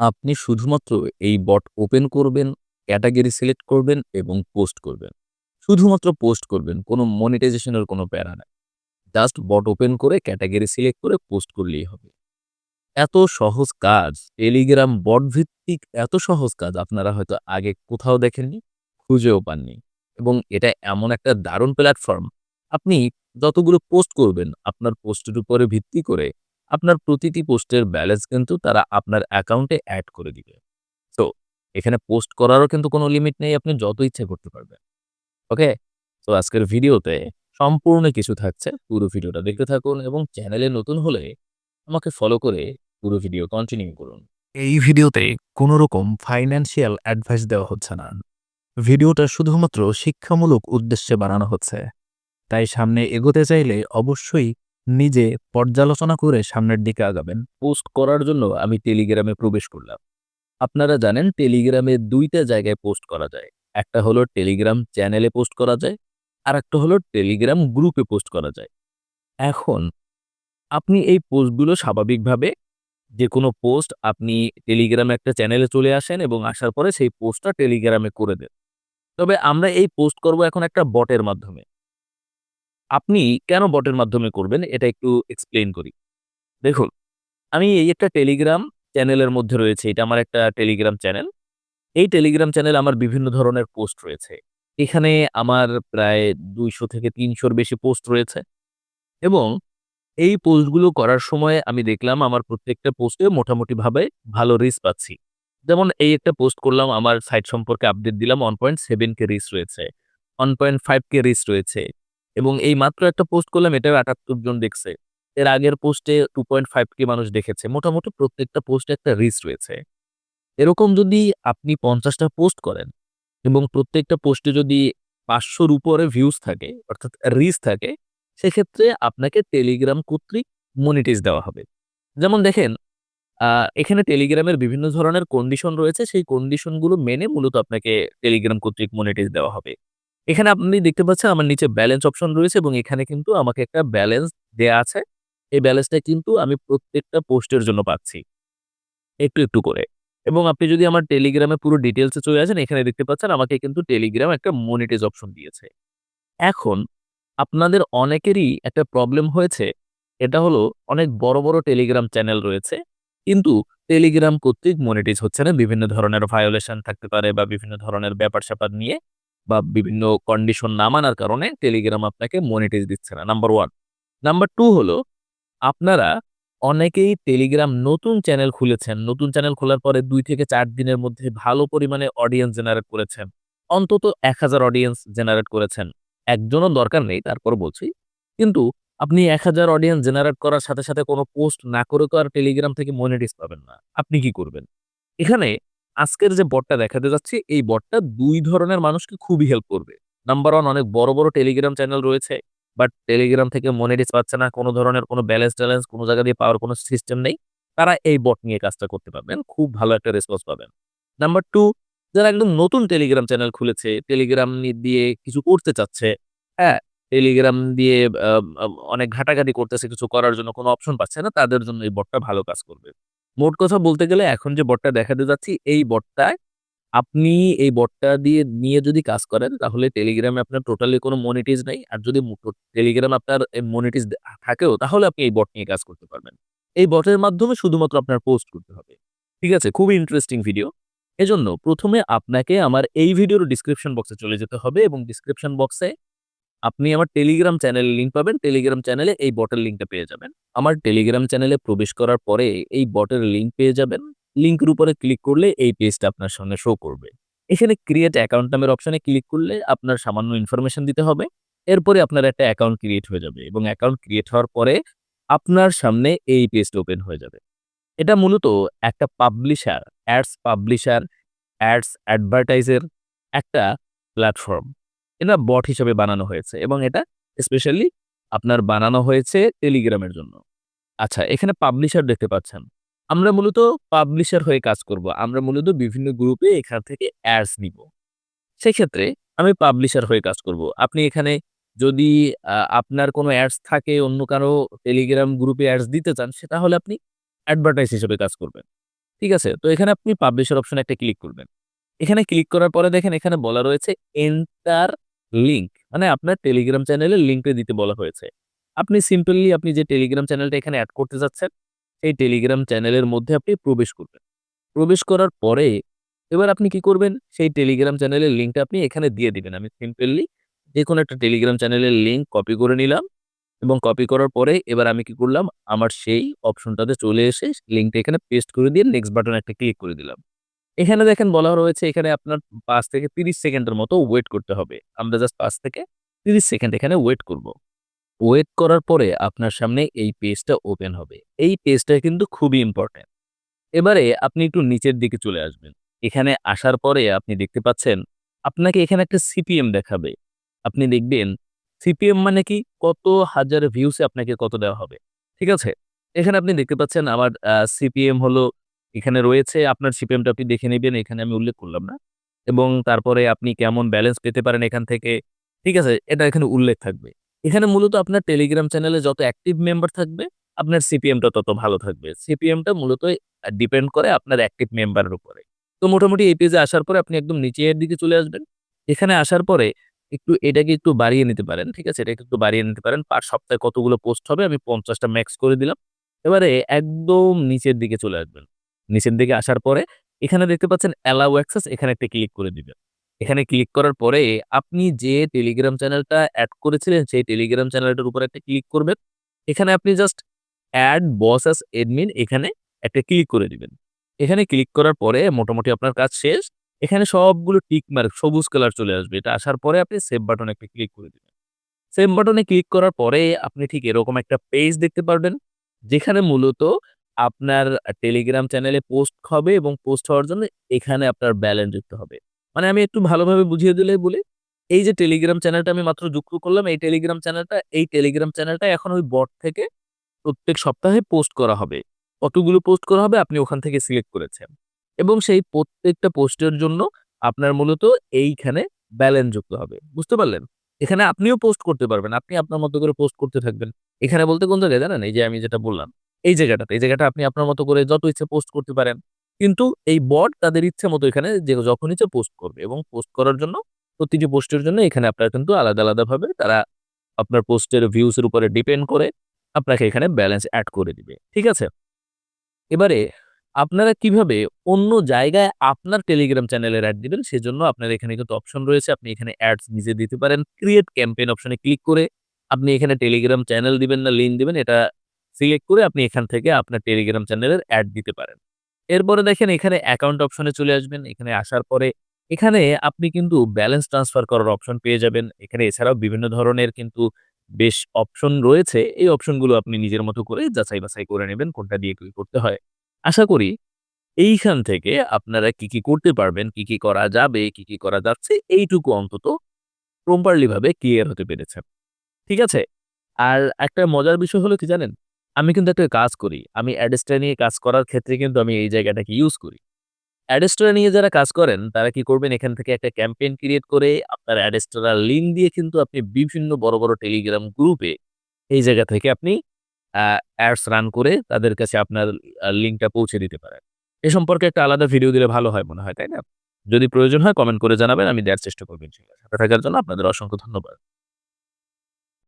আপনি শুধুমাত্র এই বট ওপেন করবেন, ক্যাটাগরি সিলেক্ট করবেন এবং পোস্ট করবেন। শুধুমাত্র পোস্ট করবেন। কোনো মনিটাইজেশনের কোনো প্যারা নাই। জাস্ট বট ওপেন করে ক্যাটাগরি সিলেক্ট করে পোস্ট করলেই হবে। এত সহজ কাজ টেলিগ্রাম বট ভিত্তিক এত সহজ কাজ আপনারা হয়তো আগে কোথাও দেখেননি, খুঁজেও পাননি। এবং এটা এমন একটা দারুণ প্ল্যাটফর্ম, আপনি যতগুলো পোস্ট করবেন আপনার পোস্টের উপরে ভিত্তি করে আপনার প্রতিটি পোস্টের ব্যালেন্স কিন্তু তারা আপনার অ্যাকাউন্টে অ্যাড করে দিবে। তো এখানে পোস্ট করারও কিন্তু কোনো লিমিট নেই, আপনি যত ইচ্ছে করতে পারবেন। ওকে? তো আজকের ভিডিওতে সম্পূর্ণ কিছু থাকছে। পুরো ভিডিওটা দেখতে থাকুন এবং চ্যানেলে নতুন হলে আমাকে ফলো করে পুরো ভিডিও কন্টিনিউ করুন। এই ভিডিওতে কোনো রকম ফাইন্যান্সিয়াল অ্যাডভাইস দেওয়া হচ্ছে না। ভিডিওটা শুধুমাত্র শিক্ষামূলক উদ্দেশ্যে বানানো হচ্ছে। তাই সামনে এগোতে চাইলে অবশ্যই নিজে পর্যালোচনা করে সামনের দিকে আগাবেন। পোস্ট করার জন্য আমি টেলিগ্রামে প্রবেশ করলাম। আপনারা জানেন টেলিগ্রামে দুইটা জায়গায় পোস্ট করা যায়। একটা হলো টেলিগ্রাম চ্যানেলে পোস্ট করা যায়, আর একটা হলো টেলিগ্রাম গ্রুপে পোস্ট করা যায়। এখন আপনি এই পোস্টগুলো স্বাভাবিকভাবে যেকোনো পোস্ট আপনি টেলিগ্রামে একটা চ্যানেলে চলে আসেন এবং আসার পরে সেই পোস্টটা টেলিগ্রামে করে দেন। তবে আমরা এই পোস্ট করব এখন একটা বটের মাধ্যমে। আপনি কেন বটের মাধ্যমে করবেন এটা একটু এক্সপ্লেন করি। দেখুন, আমি এই একটা টেলিগ্রাম চ্যানেলের মধ্যে রয়েছে এটা আমার একটা টেলিগ্রাম চ্যানেল। এই টেলিগ্রাম চ্যানেল আমার বিভিন্ন ধরনের পোস্ট রয়েছে। এখানে আমার প্রায় ২০০ থেকে তিনশোর বেশি পোস্ট রয়েছে। এবং এই পোস্টগুলো করার সময় আমি দেখলাম আমার প্রত্যেকটা পোস্টে মোটামুটিভাবে ভালো রিচ পাচ্ছি। যেমন এই একটা পোস্ট করলাম আমার সাইট সম্পর্কে আপডেট দিলাম 1.7 কে রিচ রয়েছে, 1.5 কে রিচ রয়েছে এবং এই মাত্র একটা পোস্ট করলাম এটাও ৭৮ জন দেখছে। এর আগের পোস্টে 2.5 কে মানুষ দেখেছে। মোটামুটি প্রত্যেকটা পোস্টে একটা রিচ রয়েছে। এরকম যদি আপনি পঞ্চাশটা পোস্ট করেন এবং প্রত্যেকটা পোস্টে যদি ৫০০ র উপরে ভিউজ থাকে অর্থাৎ রিচ থাকে, সেক্ষেত্রে আপনাকে টেলিগ্রাম কর্তৃক মনিটাইজ দেওয়া হবে। যেমন দেখেন এখানে টেলিগ্রামের বিভিন্ন ধরনের কন্ডিশন রয়েছে। সেই কন্ডিশনগুলো মেনে মূলত আপনাকে টেলিগ্রাম কর্তৃক মনিটাইজ দেওয়া হবে। এখানে আপনি দেখতে পাচ্ছেন আমার নিচে ব্যালেন্স অপশন রয়েছে এবং এখানে কিন্তু আমাকে একটা ব্যালেন্স দেয়া আছে। এই ব্যালেন্সটা কিন্তু আমি প্রত্যেকটা পোস্টের জন্য পাচ্ছি। একটু, একটু করে। এবং আপনি যদি আমার টেলিগ্রামে পুরো ডিটেইলস এ চলে আসেন এখানে দেখতে পাচ্ছেন আমাকে কিন্তু টেলিগ্রাম একটা মনিটাইজ অপশন দিয়েছে। এখন আপনাদের অনেকেরই একটা প্রবলেম হয়েছে। এটা হলো অনেক বড়, বড় টেলিগ্রাম চ্যানেল রয়েছে। কিন্তু টেলিগ্রাম কর্তৃক মনিটাইজ হচ্ছে না। বিভিন্ন ধরনের ভায়োলেশন থাকতে পারে বা বিভিন্ন ধরনের ব্যাপার-স্যাপার নিয়ে বা বিভিন্ন কন্ডিশন না মানার কারণে টেলিগ্রাম আপনাকে মনিটাইজ দিচ্ছে না। নাম্বার ওয়ান নাম্বার টু হলো আপনারা অনেকেই টেলিগ্রাম নতুন চ্যানেল খুলেছেন। নতুন চ্যানেল খোলার পরে দুই থেকে চার দিনের মধ্যে ভালো পরিমাণে অডিয়েন্স জেনারেট করেছেন। অন্তত ১০০০ অডিয়েন্স জেনারেট করেছেন। একজনও দরকার নেই তারপর বলছি। কিন্তু আপনি ১০০০ অডিয়েন্স জেনারেট করার সাথে, সাথে কোনো পোস্ট না করে আর টেলিগ্রাম থেকে মনিটাইজ পাবেন না। আপনি কি করবেন? এখানে আজকের যে বটটা দেখাতে যাচ্ছি এই বটটা দুই ধরনের মানুষকে খুবই হেল্প করবে। নাম্বার ওয়ান অনেক বড়, বড় টেলিগ্রাম চ্যানেল রয়েছে। বাট টেলিগ্রাম থেকে মনিটাইজ পাচ্ছে না। কোনো ধরনের কোনো ব্যালেন্স-ট্যালেন্স কোনো জায়গা দিয়ে পাওয়ার কোনো সিস্টেম নেই। তারা এই বট নিয়ে কাজটা করতে পারবেন। খুব ভালো একটা রেসপন্স পাবেন। নাম্বার টু যারা একদম নতুন টেলিগ্রাম চ্যানেল খুলেছে, টেলিগ্রাম দিয়ে কিছু করতে চাচ্ছে, হ্যাঁ? টেলিগ্রাম দিয়ে অনেক ঘাটাঘাটি করতেছে কিছু করার জন্য কোনো অপশন পাচ্ছে না। তাদের জন্য এই বটটা ভালো কাজ করবে। মোট কথা বলতে গেলে এখন যে বটটা দেখাতে যাচ্ছি, এই বটটায় আপনি এই বটটা দিয়ে নিয়ে যদি কাজ করেন, তাহলে টেলিগ্রামে আপনার টোটালি কোনো মনিটাইজ নাই। আর যদি টেলিগ্রাম আপনার এ মনিটাইজ থাকেও, তাহলে আপনি এই বট নিয়ে কাজ করতে পারবেন। এই বটের মাধ্যমে শুধুমাত্র আপনার পোস্ট করতে হবে। ঠিক আছে? খুবই ইন্টারেস্টিং ভিডিও। এজন্য প্রথমে আপনাকে আমার এই ভিডিওর ডেসক্রিপশন বক্সে চলে যেতে হবে এবং ডেসক্রিপশন বক্সে আপনি আমার টেলিগ্রাম চ্যানেলের লিঙ্ক পাবেন। টেলিগ্রাম চ্যানেলে এই বটের লিঙ্কটা পেয়ে যাবেন। আমার টেলিগ্রাম চ্যানেলে প্রবেশ করার পরে এই বটের লিঙ্ক পেয়ে যাবেন। লিঙ্কের উপরে ক্লিক করলে এই পেজটা আপনার সামনে শো করবে। এখানে ক্রিয়েট অ্যাকাউন্ট নামের অপশানে ক্লিক করলে আপনার সামান্য ইনফরমেশন দিতে হবে। এরপরে আপনার একটা অ্যাকাউন্ট ক্রিয়েট হয়ে যাবে এবং অ্যাকাউন্ট ক্রিয়েট হওয়ার পরে আপনার সামনে এই পেজটা ওপেন হয়ে যাবে। এটা মূলত একটা পাবলিশার, অ্যাডস পাবলিশার, অ্যাডস অ্যাডভার্টাইজের একটা প্ল্যাটফর্ম। এটা বট হিসেবে বানানো হয়েছে এবং এটা স্পেশালি আপনার বানানো হয়েছে টেলিগ্রামের জন্য। আচ্ছা এখানে পাবলিশার দেখতে পাচ্ছেন। আমরা মূলত পাবলিশার হয়ে কাজ করব। আমরা মূলত বিভিন্ন গ্রুপে এখান থেকে অ্যাডস নিব। সেক্ষেত্রে আমি পাবলিশার হয়ে কাজ করব। আপনি এখানে যদি আপনার কোনো অ্যাডস থাকে, অন্য কারও টেলিগ্রাম গ্রুপে অ্যাডস দিতে চান, সেটা হলে আপনি অ্যাডভার্টাইজ হিসেবে কাজ করবেন। ঠিক আছে? তো এখানে আপনি পাবলিশার অপশনে একটা ক্লিক করবেন। এখানে ক্লিক করার পরে দেখেন এখানে বলা রয়েছে এন্টার লিঙ্ক মানে আপনার টেলিগ্রাম চ্যানেলের লিঙ্কটা দিতে বলা হয়েছে। আপনি সিম্পলি আপনি যে টেলিগ্রাম চ্যানেলটা এখানে এড করতে যাচ্ছেন, এই টেলিগ্রাম চ্যানেলের মধ্যে আপনি প্রবেশ করবেন। প্রবেশ করার পরে এবার আপনি কি করবেন? সেই টেলিগ্রাম চ্যানেলের লিঙ্কটা আপনি এখানে দিয়ে দিবেন। আমি সিম্পলি যেকোনো একটা টেলিগ্রাম চ্যানেলের লিঙ্ক কপি করে নিলাম এবং কপি করার পরে এবার আমি কি করলাম? আমার সেই অপশনটাতে চলে এসে লিঙ্কটা এখানে পেস্ট করে দিয়ে নেক্সট বাটনে একটা ক্লিক করে দিলাম। এখানে দেখেন বলা রয়েছে এখানে আপনার পাঁচ থেকে ৩০ সেকেন্ডের মতো ওয়েট করতে হবে। আমরা জাস্ট পাঁচ থেকে ৩০ সেকেন্ড এখানে ওয়েট করব। ওয়েট করার পরে আপনার সামনে এই পেজটা ওপেন হবে। এই পেজটা কিন্তু খুবই ইম্পোর্টেন্ট। এবারে আপনি একটু নিচের দিকে চলে আসবেন। এখানে আসার পরে আপনি দেখতে পাচ্ছেন, আপনাকে এখানে একটা সিপিএম দেখাবে। আপনি দেখবেন সিপিএম মানে কি? কত হাজার ভিউসে আপনাকে কত দেওয়া হবে। ঠিক আছে? এখানে আপনি দেখতে পাচ্ছেন আমার সিপিএম হলো এখানে রয়েছে আপনার সিপিএমটা আপনি দেখে নেবেন এখানে আমি উল্লেখ করলাম না। এবং তারপরে আপনি কেমন ব্যালেন্স পেতে পারেন এখান থেকে। ঠিক আছে? এটা এখানে উল্লেখ থাকবে। এখানে মূলত আপনার টেলিগ্রাম চ্যানেলে যত অ্যাক্টিভ মেম্বার থাকবে, আপনার সিপিএমটা তত ভালো থাকবে। সিপিএমটা মূলত ডিপেন্ড করে আপনার অ্যাক্টিভ মেম্বারের উপরে। তো মোটামুটি এই পেজে আসার পরে আপনি একদম নিচের দিকে চলে আসবেন। এখানে আসার পরে একটু এটাকে একটু বাড়িয়ে নিতে পারেন। ঠিক আছে? এটাকে একটু বাড়িয়ে নিতে পারেন। পার সপ্তাহে কতগুলো পোস্ট হবে আমি পঞ্চাশটা ম্যাক্স করে দিলাম। এবারে একদম নিচের দিকে চলে আসবেন। নিচের দিকে আসার পরে এখানে দেখতে পাচ্ছেন অ্যালাও অ্যাক্সেস এখানে একটা ক্লিক করে দিবেন। এখানে ক্লিক করার পরে আপনি যে টেলিগ্রাম চ্যানেলটা অ্যাড করেছিলেন, সেই টেলিগ্রাম চ্যানেলটার উপরে একটা ক্লিক করবেন। এখানে আপনি just add boss as admin এখানে একটা ক্লিক করে দিবেন। এখানে ক্লিক করার পরে মোটামুটি আপনার কাজ শেষ। এখানে সবগুলো টিক মার্ক সবুজ কালার চলে আসবে। এটা আসার পরে আপনি সেভ বাটনে একটা ক্লিক করে দিবেন। সেভ বাটনে ক্লিক করার পরে আপনি ঠিক এরকম একটা পেজ দেখতে পারবেন। যেখানে মূলত আপনার টেলিগ্রাম চ্যানেলে পোস্ট হবে এবং পোস্ট হওয়ার জন্য এখানে আপনার ব্যালেন্স যুক্ত হবে। মানে আমি একটু ভালোভাবে বুঝিয়ে দিলে বলি, এই যে টেলিগ্রাম চ্যানেলটা আমি মাত্র যুক্ত করলাম, এই টেলিগ্রাম চ্যানেলটা এই টেলিগ্রাম চ্যানেলটা এখন ওই বট থেকে প্রত্যেক সপ্তাহে পোস্ট করা হবে। কতগুলো পোস্ট করা হবে আপনি ওখান থেকে সিলেক্ট করেছেন। এবং সেই প্রত্যেকটা পোস্টের জন্য আপনার মূলত এইখানে ব্যালেন্স যুক্ত হবে। বুঝতে পারলেন? এখানে আপনিও পোস্ট করতে পারবেন। আপনি আপনার মতো করে পোস্ট করতে থাকবেন। এখানে বলতে কোন জায়গায় জানেন? এই যে আমি যেটা বললাম, এই জায়গাটাতে। এই জায়গাটা আপনি আপনার মতো করে যত ইচ্ছে পোস্ট করতে পারেন। কিন্তু এই বট তাদের ইচ্ছে মতো এখানে যে যখন ইচ্ছে পোস্ট করবে এবং পোস্ট করার জন্য প্রতিটি পোস্টের জন্য এখানে আপনার কিন্তু আলাদা, আলাদাভাবে তারা আপনার পোস্টের ভিউস এর উপরে ডিপেন্ড করে আপনাকে এখানে ব্যালেন্স অ্যাড করে দিবে। ঠিক আছে? এবারে আপনারা কীভাবে অন্য জায়গায় আপনার টেলিগ্রাম চ্যানেলের এড দিবেন সেজন্য আপনার এখানে কিন্তু অপশন রয়েছে। আপনি এখানে অ্যাডস নিজে দিতে পারেন। ক্রিয়েট ক্যাম্পেইন অপশনে ক্লিক করে আপনি এখানে টেলিগ্রাম চ্যানেল দিবেন না লিঙ্ক দিবেন এটা সিলেক্ট করে আপনি এখান থেকে আপনার টেলিগ্রাম চ্যানেলের অ্যাড দিতে পারেন। এরপরে দেখেন এখানে অ্যাকাউন্ট অপশনে চলে আসবেন। এখানে আসার পরে এখানে আপনি কিন্তু ব্যালেন্স ট্রান্সফার করার অপশন পেয়ে যাবেন। এখানে এছাড়াও বিভিন্ন ধরনের কিন্তু বেশ অপশন রয়েছে। এই অপশনগুলো আপনি নিজের মতো করে যাচাই বাছাই করে নেবেন কোনটা দিয়ে কি করতে হয়। আশা করি এইখান থেকে আপনারা কি, কি করতে পারবেন, কি, কি করা যাবে, কি, কি করা যাচ্ছে এইটুকু অন্তত প্রপারলি ভাবে ক্লিয়ার হতে পেরেছেন। ঠিক আছে? আর একটা মজার বিষয় হলো কি জানেন? আমি কিন্তু একটা কাজ করি। আমি অ্যাডস্টা নিয়ে কাজ করার ক্ষেত্রে কিন্তু আমি এই জায়গাটাকে ইউজ করি। অ্যাডস্টা নিয়ে যারা কাজ করেন তারা কি করবেন এখান থেকে একটা ক্যাম্পেইন ক্রিয়েট করে আপনার অ্যাডস্টার লিঙ্ক দিয়ে কিন্তু আপনি বিভিন্ন বড়, বড় টেলিগ্রাম গ্রুপে এই জায়গা থেকে আপনি অ্যাডস রান করে তাদের কাছে আপনার লিঙ্কটা পৌঁছে দিতে পারেন। এ সম্পর্কে একটা আলাদা ভিডিও দিলে ভালো হয় মনে হয়, তাই না? যদি প্রয়োজন হয় কমেন্ট করে জানাবেন আমি দেওয়ার চেষ্টা করবেন। সাথে থাকার জন্য আপনাদের অসংখ্য ধন্যবাদ।